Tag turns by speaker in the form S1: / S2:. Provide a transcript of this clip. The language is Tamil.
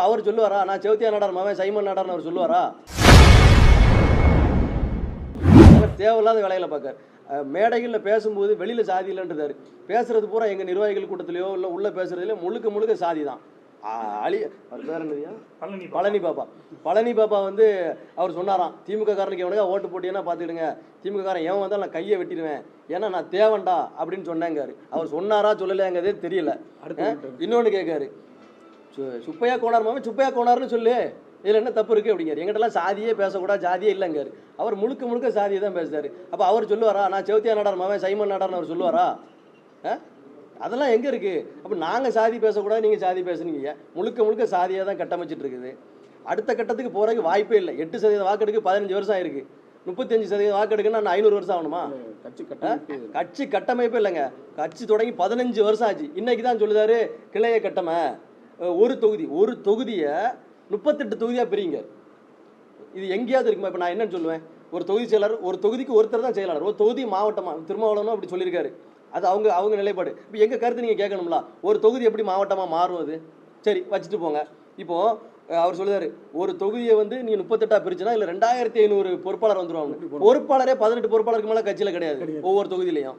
S1: அப்போ அவர் சொல்லுவாரா? நான் செவத்தியா நாடார் மவன் சைமன் நாடார்னு அவர் சொல்லுவாரா? தேவையில்லாத வேலைகளை பார்க்கார் மேடைகளில் பேசும்போது வெளியில் சாதி இல்லைன்றாரு. பேசுறது பூரா எங்கள் நிர்வாகிகள் கூட்டத்திலையோ இல்லை உள்ளே பேசுறதுலையோ முழுக்க முழுக்க சாதி தான். அழி அவர் பேர் என்னதுயா
S2: பழனி
S1: பழனி பாப்பா. பழனி பாப்பா வந்து அவர் சொன்னாராம் திமுக காரனுக்கு எவனுக்கா ஓட்டு போட்டீங்கன்னா பார்த்துக்கிடுங்க திமுக காரன் எவன் வந்தாலும் நான் கையை வெட்டிடுவேன். ஏன்னா நான் தேவன்டா அப்படின்னு சொன்னேங்காரு. அவர் சொன்னாரா சொல்லலையாங்கிறதே தெரியல. இன்னொன்று கேட்காரு. சு- சுப்பையா கோணார் மாமன் சுப்பையா கோணார்னு சொல்லு. இதில் என்ன தப்பு இருக்குது அப்படிங்காரு எங்கிட்டலாம் சாதியே பேசக்கூடாது சாதியே இல்லைங்காரு அவர். முழுக்க முழுக்க சாதியை தான் பேசுறாரு. அப்போ அவர் சொல்லுவாரா நான் செவத்தியா நாடார் மாமன் சைமன் நாடார்னு அவர் சொல்லுவாரா? ஆ? அதெல்லாம் எங்கே இருக்குது அப்போ நாங்கள் சாதி பேசக்கூடாது நீங்கள் சாதி பேசுனீங்க. முழுக்க முழுக்க சாதியாக தான் கட்டமைச்சிட்டு இருக்குது. அடுத்த கட்டத்துக்கு போகிறதுக்கு வாய்ப்பே இல்லை. எட்டு சதவீதம் வாக்கெடுக்கு பதினஞ்சு வருஷம் ஆயிருக்கு. முப்பத்தஞ்சு சதவீதம் வாக்கெடுக்குன்னா நான் ஐநூறு வருஷம் ஆகணுமா?
S3: கட்சி
S1: கட்சி கட்டமைப்பே இல்லைங்க. கட்சி தொடங்கி பதினஞ்சு வருஷம் ஆச்சு. இன்னைக்கு தான் சொல்லுதாரு கிளைய கட்டமை. ஒரு தொகுதி ஒரு தொகுதியை முப்பத்தெட்டு தொகுதியாக பிரிங்க இது எங்கேயாவது இருக்குமா? இப்போ நான் என்னன்னு சொல்லுவேன். ஒரு தொகுதி செயலாளர் ஒரு தொகுதிக்கு ஒருத்தர் தான் செயலாளர். ஒரு தொகுதி மாவட்டமா திருமாவளவனும் அப்படி சொல்லியிருக்காரு. அது அவங்க அவங்க நிலைப்பாடு. இப்போ எங்கள் கருத்து நீங்கள் கேட்கணும்ல? ஒரு தொகுதி எப்படி மாவட்டமாக மாறும் அது? சரி வச்சுட்டு போங்க. இப்போது அவர் சொல்லுதாரு ஒரு தொகுதியை வந்து நீ முப்பத்தெட்டா பிரிச்சுனா இல்லை ரெண்டாயிரத்தி ஐநூறு பொறுப்பாளர் வந்துருவாங்க. பொறுப்பாளரே பதினெட்டு பொறுப்பாளருக்கு மேலே கட்சியில் கிடையாது. ஒவ்வொரு தொகுதியிலையும்.